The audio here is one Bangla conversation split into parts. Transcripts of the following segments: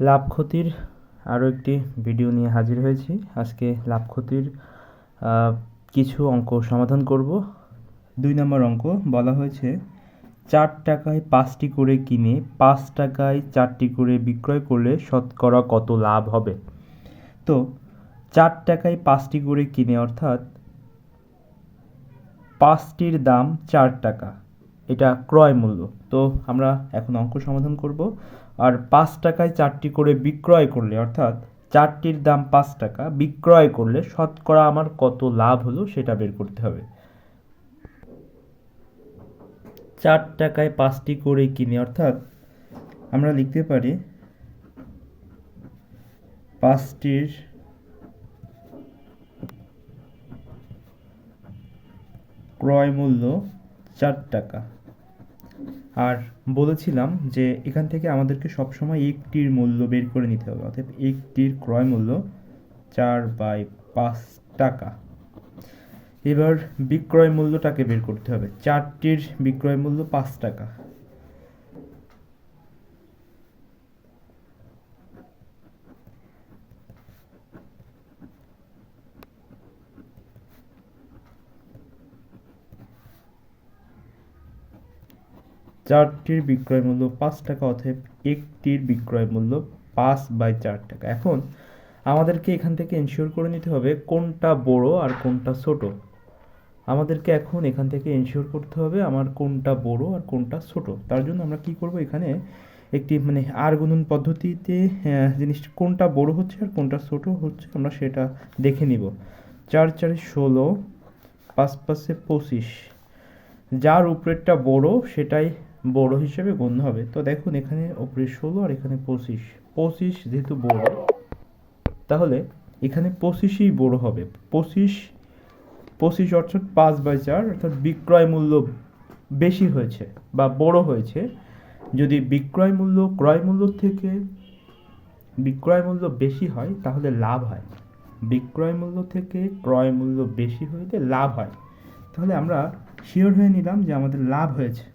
লাভ ক্ষতির আরও একটি ভিডিও নিয়ে হাজির হয়েছি। আজকে লাভ ক্ষতির কিছু অঙ্ক সমাধান করব। দুই নম্বর অঙ্ক বলা হয়েছে, চার টাকায় পাঁচটি করে কিনে পাঁচ টাকায় চারটি করে বিক্রয় করলে শতকরা কত লাভ হবে? তো চার টাকায় পাঁচটি করে কিনে অর্থাৎ পাঁচটির দাম চার টাকা। এটা ক্রয় মূল্য। তো আমরা এখন অঙ্ক সমাধান করব। আর পাঁচ টাকায় চারটি করে বিক্রয় করলে, অর্থাৎ চারটির দাম পাঁচ টাকা, বিক্রয় করলে শতকরা আমার কত লাভ হলো সেটা বের করতে হবে। চার টাকায় পাঁচটি করে কিনে, অর্থাৎ আমরা লিখতে পারি পাঁচটির ক্রয় মূল্য চার টাকা। আর বলেছিলাম যে এখান থেকে আমাদেরকে সবসময় একটির মূল্য বের করে নিতে হবে অর্থাৎ একটির ক্রয় মূল্য চার বাই পাঁচ টাকা। এবার বিক্রয় মূল্যটাকে বের করতে হবে, চারটির বিক্রয় মূল্য পাঁচ টাকা। চারটির বিক্রয় মূল্য পাঁচ টাকা, অতএব একটির বিক্রয় মূল্য পাঁচ বাই চার টাকা। এখন আমাদেরকে এখান থেকে এনশিওর করে নিতে হবে কোনটা বড় আর কোনটা ছোট। আমাদেরকে এখন এখান থেকে এনশিওর করতে হবে আমার কোনটা বড় আর কোনটা ছোট। তার জন্য আমরা কি করব এখানে একটি মানে আর গুণন পদ্ধতিতে জিনিস কোনটা বড় হচ্ছে আর কোনটা ছোট হচ্ছে আমরা সেটা দেখে নিব। চার চারে ষোলো, পাঁচ পাঁচে পঁচিশ। যার উপরেরটা বড় সেটাই বড় হিসেবে গণ্য হবে। তো দেখুন, এখানে উপরে ষোলো আর এখানে পঁচিশ। পঁচিশ যেহেতু বড় তাহলে এখানে পঁচিশই বড় হবে। পঁচিশ পঁচিশ অর্থাৎ পাঁচ বাই চার, অর্থাৎ বিক্রয় মূল্য বেশি হয়েছে বা বড় হয়েছে। যদি বিক্রয় মূল্য, ক্রয় মূল্য থেকে বিক্রয় মূল্য বেশি হয়, তাহলে লাভ হয়। বিক্রয় মূল্য থেকে ক্রয় মূল্য বেশি হইতে লাভ হয়। তাহলে আমরা শিওর হয়ে নিলাম যে আমাদের লাভ হয়েছে।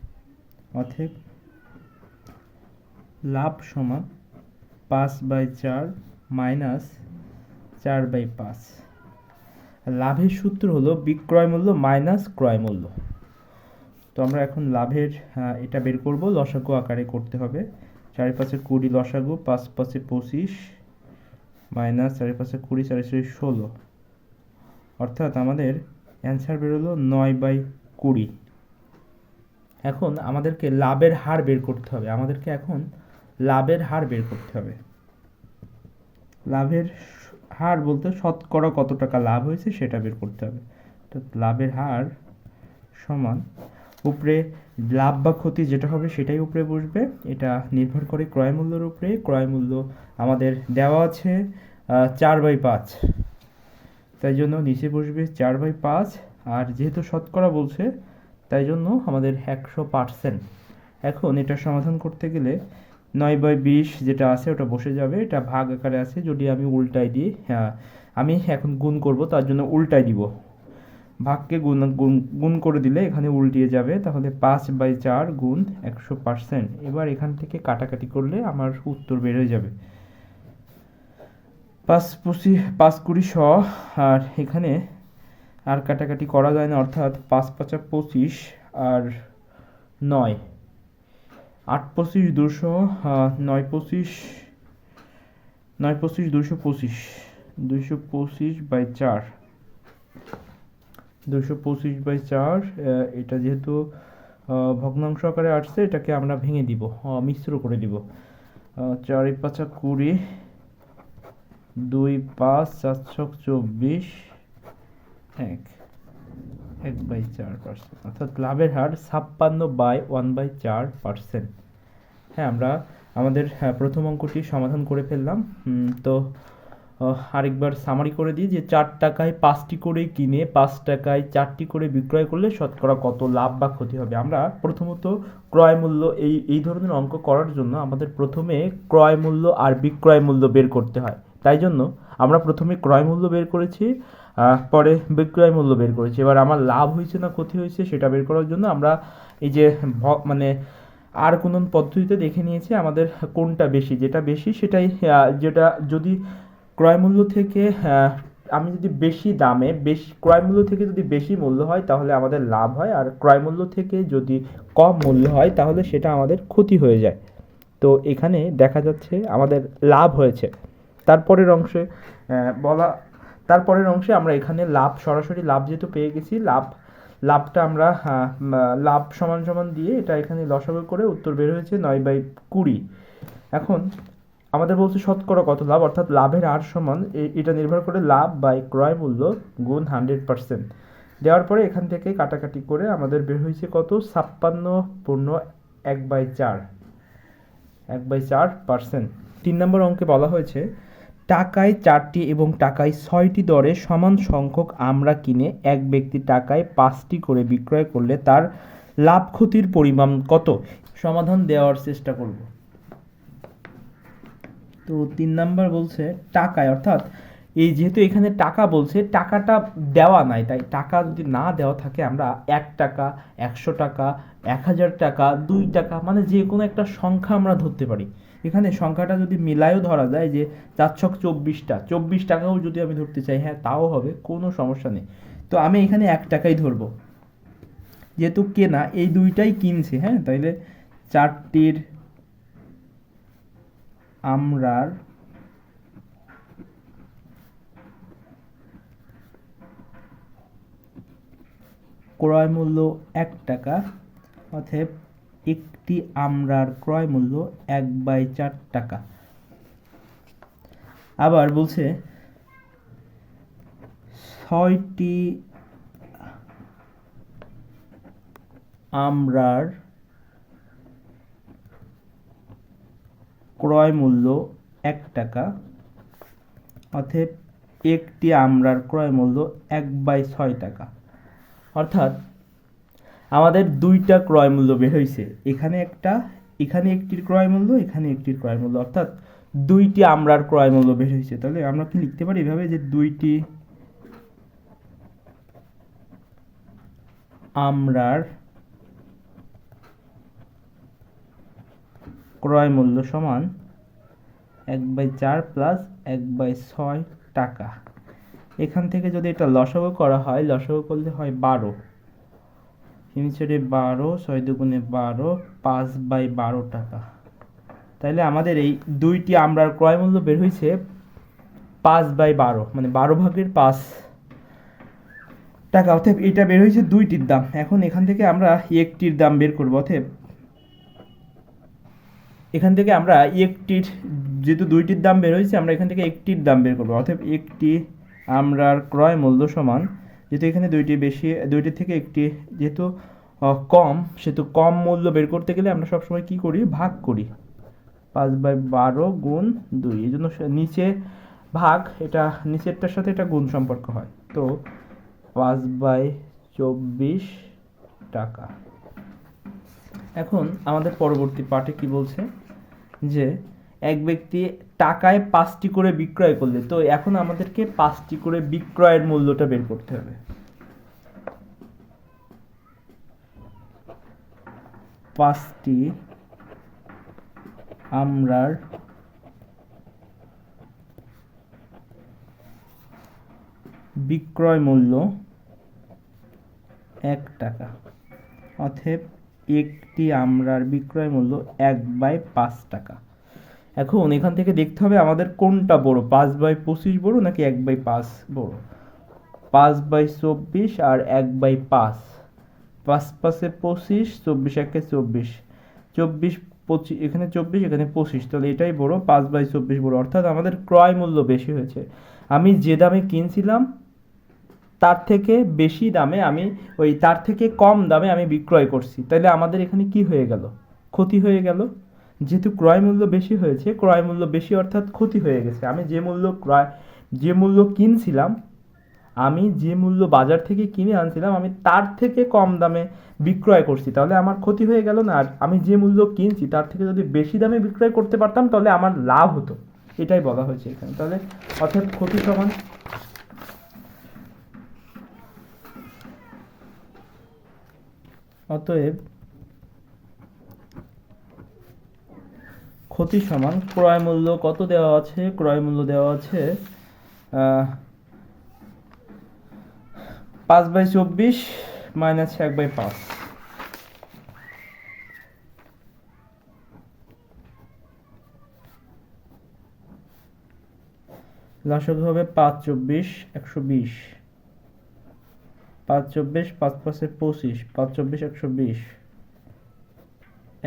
অতএব লাভ সমান পাঁচ বাই চার মাইনাস চার বাই পাঁচ। লাভের সূত্র হলো বিক্রয় মূল্য মাইনাস ক্রয় মূল্য। তো আমরা এখন লাভের এটা বের করব, লসাগু আকারে করতে হবে। চারি পাঁচে কুড়ি লসাগু পাঁচ পাঁচে পঁচিশ, মাইনাস চারি পাঁচে কুড়ি চারি চারি ষোলো। অর্থাৎ আমাদের অ্যান্সার বেরোলো নয় বাই কুড়ি। এখন আমাদেরকে লাভের হার বের করতে হবে। আমাদেরকে এখন লাভের হার বের করতে হবে। লাভের হার বলতে শতকরা কত টাকা লাভ হয়েছে সেটা বের করতে হবে। অর্থাৎ লাভের হার সমান উপরে লাভ বা ক্ষতি যেটা হবে সেটাই উপরে বসবে। এটা নির্ভর করে ক্রয় মূল্যের উপরে। ক্রয় মূল্য আমাদের দেওয়া আছে চার বাই পাঁচ। তাই জন্য নিচে বসবে চার বাই পাঁচ। আর যেহেতু শতকরা বলছে তাই জন্য আমাদের একশো পার্সেন্ট এখন এটা সমাধান করতে গেলে নয় বাই বিশ যেটা আছে ওটা বসে যাবে, এটা ভাগ আকারে আছে, যদি আমি উল্টাই দিই হ্যাঁ আমি এখন গুণ করব, তার জন্য উল্টাই দিব। ভাগকে গুণ গুণ করে দিলে এখানে উল্টিয়ে যাবে, তাহলে পাঁচ বাই চার গুণ একশো পার্সেন্ট এবার এখান থেকে কাটাকাটি করলে আমার উত্তর হয়ে যাবে। পাঁচ পঁচিশ পাঁচ কুড়ি শ, আর এখানে আর কাটাকাটি করা যায় না, অর্থাৎ পাঁচ পাঁচা পঁচিশ আর নয়। আট পঁচিশ দুশো নয় পঁচিশ নয় পঁচিশ দুশো পঁচিশ দুশো পঁচিশ বাই চার। দুশো পঁচিশ বাই চার এটা যেহেতু ভগ্নাংশ আকারে আসছে, এটাকে আমরা ভেঙে দিব মিশ্র করে দিব। চারি পাঁচা কুড়ি, দুই পাঁচ ছক চব্বিশ এক এক বাই চার পার্সেন্ট অর্থাৎ লাভের হার ছাপ্পান্ন বাই ওয়ান বাই চার পার্সেন্ট হ্যাঁ আমরা আমাদের হ্যাঁ, প্রথম অঙ্কটি সমাধান করে ফেললাম। তো আরেকবার সামারি করে দিই যে চার টাকায় পাঁচটি করে কিনে পাঁচ টাকায় চারটি করে বিক্রয় করলে শতকরা কত লাভ বা ক্ষতি হবে? আমরা প্রথমত ক্রয় মূল্য এই এই ধরনের অঙ্ক করার জন্য আমাদের প্রথমে ক্রয় মূল্য আর বিক্রয় মূল্য বের করতে হয়। তাই জন্য আমরা প্রথমে ক্রয় মূল্য বের করেছি পরে বিক্রয় মূল্য বের করেছি। এবার আমার লাভ হয়েছে না ক্ষতি হয়েছে সেটা বের করার জন্য আমরা এই যে মানে আর কোন পদ্ধতিতে দেখে নিয়েছি আমাদের কোনটা বেশি। যেটা বেশি সেটাই যেটা যদি ক্রয় মূল্য থেকে আমি যদি বেশি দামে, বেশি, ক্রয় মূল্য থেকে যদি বেশি মূল্য হয় তাহলে আমাদের লাভ হয়। আর ক্রয় মূল্য থেকে যদি কম মূল্য হয় তাহলে সেটা আমাদের ক্ষতি হয়ে যায়। তো এখানে দেখা যাচ্ছে আমাদের লাভ হয়েছে। তারপরের অংশে বলা তারপরের অংশে আমরা এখানে লাভ সরাসরি লাভ যেহেতু পেয়ে গেছি লাভ লাভটা আমরা আহ, লাভ সমান সমান দিয়ে এটা এখানে লসাগু করে উত্তর বের হয়েছে নয় বাই কুড়ি। এখন আমাদের বলছে শতকরা কত লাভ? অর্থাৎ লাভের আর সমান এটা নির্ভর করে লাভ বাই ক্রয় মূল্য গুণ হান্ড্রেড পার্সেন্ট। দেওয়ার পরে এখান থেকে কাটাকাটি করে আমাদের বের হয়েছে কত? ছাপ্পান্ন পূর্ণ এক বাই চার এক বাই চার পার্সেন্ট। তিন নম্বর অঙ্কে বলা হয়েছে টাকায় চারটি এবং টাকায় ছয়টি দরে সমান সংখ্যক আমরা কিনে এক ব্যক্তি টাকায় পাঁচটি করে বিক্রয় করলে তার লাভ ক্ষতির পরিমাণ কত? সমাধান দেওয়ার চেষ্টা করব। তো তিন নাম্বার বলছে টাকায়, অর্থাৎ এই যেহেতু এখানে টাকা বলছে, টাকাটা দেওয়া নাই, তাই টাকা যদি না দেওয়া থাকে আমরা এক টাকা, একশো টাকা, এক হাজার টাকা, দুই টাকা মানে যে কোনো একটা সংখ্যা আমরা ধরতে পারি। এখানে সংখ্যাটা যদি মিলায়ও ধরা যায় যে চার ছক চব্বিশটা, চব্বিশ টাকাও যদি আমি ধরতে চাই হ্যাঁ তাও হবে, কোনো সমস্যা নেই। তো আমি এখানে এক টাকাই ধরবো। যেহেতু কেনা, এই দুইটাই কিনছে হ্যাঁ তাইলে চারটির আমরার ক্রয় মূল্য এক টাকা, অতএব একটি আমরার ক্রয় মূল্য এক বাই চার টাকা। আবার বলছে, ছয়টি আমরার ক্রয় মূল্য এক টাকা, অতএব একটি আমরার ক্রয় মূল্য এক বাই ছয় টাকা। অর্থাৎ আমাদের দুইটা ক্রয় মূল্য বের হয়েছে এখানে একটা, এখানে একটির ক্রয় মূল্য, এখানে একটির ক্রয় মূল্য। অর্থাৎ দুইটি আমরার ক্রয় মূল্য বের হয়েছে তাহলে আমরা কি লিখতে পারি এভাবে যে দুইটি আমরার ক্রয় মূল্য সমান এক বাই চার প্লাস এক বাই ছয় টাকা। এখান থেকে যদি এটা লসাগু করা হয়, লসাগু করলে হয় বারো। নিচে বারো, ছয় দুগুণে বারো, পাঁচ বাই বারো টাকা। তাইলে আমাদের এই দুইটি আমরার ক্রয় মূল্য বের হয়েছে পাঁচ বাই বারো মানে বারো ভাগের পাঁচ টাকা। অতএব এটা বের হয়েছে দুইটির দাম। এখন এখান থেকে আমরা একটির দাম বের করব। অতএব এখান থেকে আমরা একটির, যেহেতু দুইটির দাম বের হয়েছে আমরা এখান থেকে একটির দাম বের করব। অতএব একটি আমরার ক্রয় মূল্য সমান যেহেতু এখানে দুইটি বেশি দুইটি থেকে একটি যেহেতু কম, সেহেতু কম মূল্য বের করতে গেলে আমরা সবসময় কি করি? ভাগ করি। পাঁচ বাই বারো গুণ দুই। এই জন্য নিচে ভাগ, এটা নিচেরটার সাথে এটা গুণ সম্পর্ক হয়। তো পাঁচ বাই চব্বিশ টাকা। এখন আমাদের পরবর্তী পার্টে কি বলছে? যে এক ব্যক্তি টাকায় পাঁচটি করে বিক্রয় করলে, তো এখন আমাদেরকে পাঁচটি করে বিক্রয়ের মূল্যটা বের করতে হবে। পাঁচটি আমরার বিক্রয় মূল্য এক টাকা, অতএব একটি আমরার বিক্রয় মূল্য এক বাই পাঁচ টাকা। এখন এখান থেকে দেখতে হবে আমাদের কোনটা বড়? পাঁচ বাই পঁচিশ বড় নাকি এক বাই পাঁচ বড়? পাঁচ বাই চব্বিশ আর এক বাই পাঁচ। পাঁচ পাঁচে পঁচিশ, চব্বিশ একে চব্বিশ। চব্বিশ পঁচিশ এখানে চব্বিশ, এখানে পঁচিশ। তাহলে এটাই বড়, পাঁচ বাই চব্বিশ বড়। অর্থাৎ আমাদের ক্রয় মূল্য বেশি হয়েছে। আমি যে দামে কিনছিলাম, তার থেকে বেশি দামে আমি ওই তার থেকে কম দামে আমি বিক্রয় করছি। তাহলে আমাদের এখানে কি হয়ে গেল? ক্ষতি হয়ে গেল? যেহেতু ক্রয় মূল্য বেশি হয়েছে, ক্রয় মূল্য বেশি অর্থাৎ ক্ষতি হয়ে গেছে। আমি যে মূল্য ক্রয়, যে মূল্য কিনছিলাম, আমি যে মূল্য বাজার থেকে কিনে আনছিলাম, আমি তার থেকে কম দামে বিক্রয় করছি। তাহলে আমার ক্ষতি হয়ে গেল না? আর আমি যে মূল্য কিনছি, তার থেকে যদি বেশি দামে বিক্রয় করতে পারতাম, তাহলে আমার লাভ হতো। এটাই বলা হয়েছে এখানে। তাহলে অর্থাৎ ক্ষতি সমান। অতএব ক্ষতি সমান। ক্রয় মূল্য কত দেওয়া আছে? ক্রয় মূল্য দেওয়া আছে পাঁচ বাই চব্বিশ মাইনাস এক বাই পাঁচ। লসক হবে পাঁচ চব্বিশ, একশো বিশ। পাঁচ চব্বিশ, পাঁচ পাঁচে পঁচিশ, পাঁচ চব্বিশ, একশো বিশ।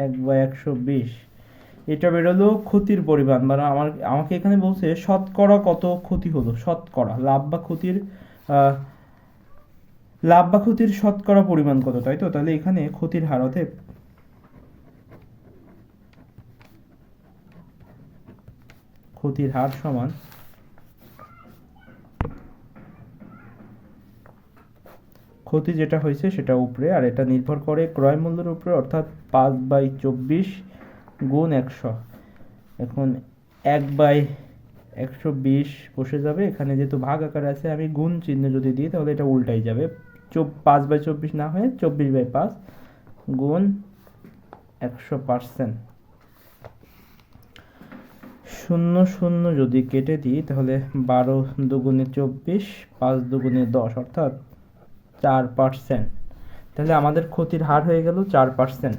এক বাই একশো বিশ। এটা বেরোলো ক্ষতির পরিমাণ। মানে আমার, আমাকে এখানে বলছে, শতকরা কত ক্ষতি হলো? শতকরা। লাভ বা ক্ষতির লাভ বা ক্ষতির শতকরা পরিমাণ কত, তাই তো? তাহলে এখানে ক্ষতির হার অতএব ক্ষতির হার সমান ক্ষতি যেটা হয়েছে সেটা উপরে, আর এটা নির্ভর করে ক্রয় মূল্যের উপরে, অর্থাৎ পাঁচ বাই চব্বিশ গুণ একশো। এখন এক বাই একশো বিশ বসে যাবে। এখানে যেহেতু ভাগ আকার আছে, আমি গুণ চিহ্ন যদি দিই, তাহলে এটা উল্টাই যাবে। চব, পাঁচ বাই চব্বিশ না হয়ে চব্বিশ বাই পাঁচ গুণ একশো পার্সেন্ট। শূন্য শূন্য যদি কেটে দিই, তাহলে বারো দুগুণে চব্বিশ, পাঁচ দুগুণে দশ, অর্থাৎ চার পার্সেন্ট। তাহলে আমাদের ক্ষতির হার হয়ে গেল চার পার্সেন্ট।